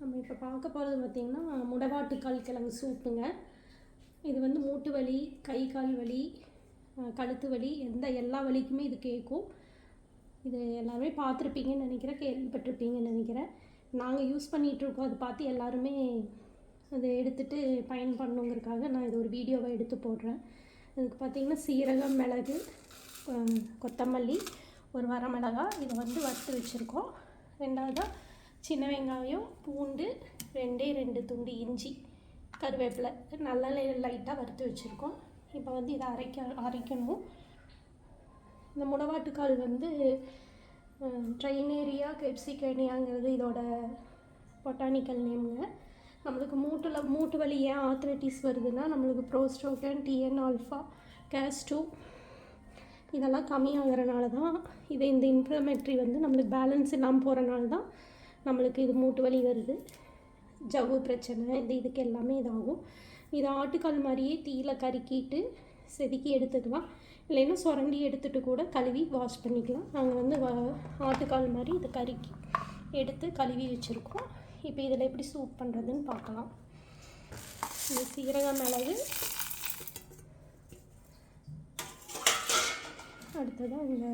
நம்ம இப்போ பார்க்க போகிறது பார்த்திங்கன்னா முடவாட்டுக்கால் கிழங்கு சூப்புங்க. இது வந்து மூட்டு வலி கை கால் வலி கழுத்து வலி எந்த எல்லா வலிக்குமே இது கேட்கும். இது எல்லாருமே பார்த்துருப்பீங்கன்னு நினைக்கிறேன் கேள்விப்பட்டிருப்பீங்கன்னு நினைக்கிறேன். நாங்கள் யூஸ் பண்ணிகிட்ருக்கோம் அது பார்த்து எல்லாருமே அதை எடுத்துட்டு பயன் பண்ணுங்கிறதுக்காக நான் இது ஒரு வீடியோவை எடுத்து போடுறேன். இதுக்கு பார்த்திங்கன்னா சீரகம் மிளகு கொத்தமல்லி ஒரு வரமிளகா இதை வந்து வறுத்து வச்சுருக்கோம். ரெண்டாவதாக சின்ன வெங்காயம் பூண்டு ரெண்டே ரெண்டு துண்டு இஞ்சி கருவேப்பிலை நல்லா லைட்டாக வறுத்து வச்சுருக்கோம். இப்போ வந்து இதை அரைக்க அரைக்கணும். இந்த முடவாட்டுக்கால் வந்து ட்ரைனேரியா கெப்சிகேனியாங்கிறது இதோட பொட்டானிக்கல் நேமுங்க. நம்மளுக்கு மூட்டில் மூட்டு வலி ஏன் ஆத்ரைட்டிஸ் வருதுன்னா நம்மளுக்கு ப்ரோஸ்ட்ரோகன் டிஎன் ஆல்ஃபா கேஸ் டூ இதெல்லாம் கம்மியாகிறனால தான் இது இந்த இன்ஃப்ளமேட்ரி வந்து நம்மளுக்கு பேலன்ஸ் இல்லாமல் போகிறனால தான் நம்மளுக்கு இது மூட்டு வலி வருது. ஜவ்வு பிரச்சனை இந்த இதுக்கு எல்லாமே இதாகும். இது ஆட்டுக்கால் மாதிரியே தீயில கருக்கிட்டு செதுக்கி எடுத்துக்கலாம். இல்லைன்னா சுரண்டி எடுத்துகிட்டு கூட கழுவி வாஷ் பண்ணிக்கலாம். நாங்கள் வந்து ஆட்டுக்கால் மாதிரி இதை கருக்கி எடுத்து கழுவி வச்சுருக்கோம். இப்போ இதில் எப்படி சூப் பண்ணுறதுன்னு பார்க்கலாம். இது சீரக மிளகு. அடுத்ததாக இந்த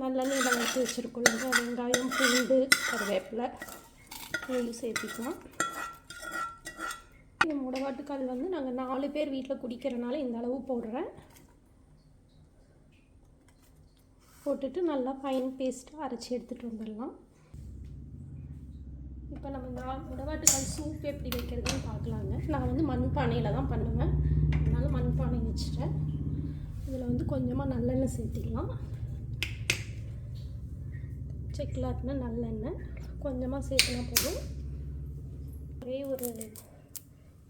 நல்லெண்ணெய் வளர்த்து வச்சுருக்கோம் வெங்காயம் பூண்டு கருவேப்பிலை நெய் சேர்த்திக்கலாம். இந்த முடவாட்டுக்கால் வந்து நாங்கள் நாலு பேர் வீட்டில் குடிக்கிறனால இந்த அளவு போடுறேன். போட்டுட்டு நல்லா ஃபைன் பேஸ்ட்டாக அரைச்சி எடுத்துகிட்டு வந்துடலாம். இப்போ நம்ம நா முடவாட்டுக்கால் சூப் எப்படி வைக்கிறதுன்னு பார்க்கலாங்க. நான் வந்து மண்பானையில் தான் பண்ணுவேன். அதனால் மண்பானை வச்சுட்டேன். இதில் வந்து கொஞ்சமாக நல்லெண்ணெய் சேர்த்திக்கலாம். செக்கிலாட்டின நல்லெண்ணெய். கொஞ்சமாக சேர்த்துனா போதும். ஒரே ஒரு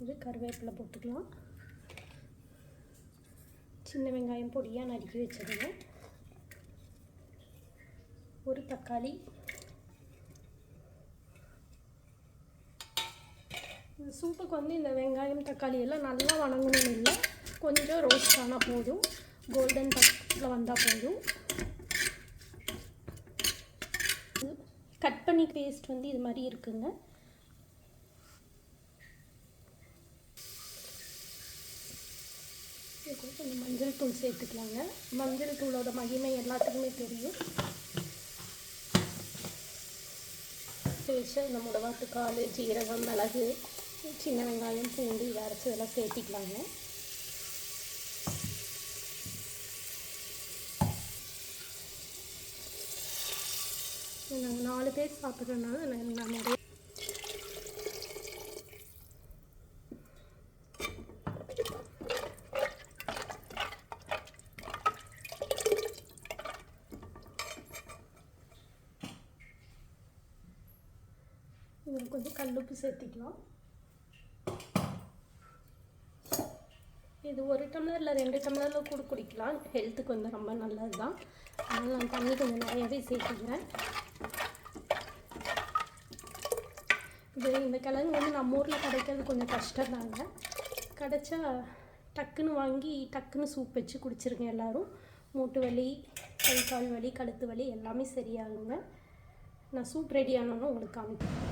இது கருவேப்பிலை போட்டுக்கலாம். சின்ன வெங்காயம் பொடியாக நறுக்கி வச்சுருவேன் ஒரு தக்காளி. இந்த சூப்புக்கு வந்து இந்த வெங்காயம் தக்காளி எல்லாம் நல்லா வணங்கணும் இல்லை. கொஞ்சம் ரோஸ்ட் ஆனால் போதும். கோல்டன் டச்சில் வந்தால் போதும். கட் பண்ணி பேஸ்ட் வந்து இது மாதிரி இருக்குங்க. கொஞ்சம் மஞ்சள் தூள் சேர்த்துக்கலாங்க. மஞ்சள் தூளோட மகிமை எல்லாத்துக்குமே தெரியும். தேய்ச்சி இந்த முடவாட்டுக்கால் ஜீரகம் மிளகு சின்ன வெங்காயம் பூண்டு இதை அரைச்சி இதெல்லாம் சேர்த்திக்கலாங்க. நாங்கள் நாலு பேர் சாப்பிட்றதுனால நான் நிறைய இதில் கொஞ்சம் கல்லுப்பு சேர்த்திக்கலாம். இது ஒரு டம்ளரில் ரெண்டு டம்ளரில் கூட குடிக்கலாம். ஹெல்த்துக்கு வந்து ரொம்ப நல்லது தான் அதனால் நான் தண்ணி கொஞ்சம் நிறையவே சேர்த்துக்கிறேன். இது இந்த கிழங்கு வந்து நம்ம ஊரில் கிடைக்கிறது கொஞ்சம் கஷ்டம் தாங்க கிடைச்சா டக்குன்னு வாங்கி டக்குன்னு சூப் வச்சு குடிச்சிருங்க எல்லோரும். மூட்டு வலி கை கால் வலி கழுத்து வலி எல்லாமே சரியாகுங்க. நான் சூப் ரெடி ஆனோன்னு உங்களுக்கு காமிக்கிறேன்.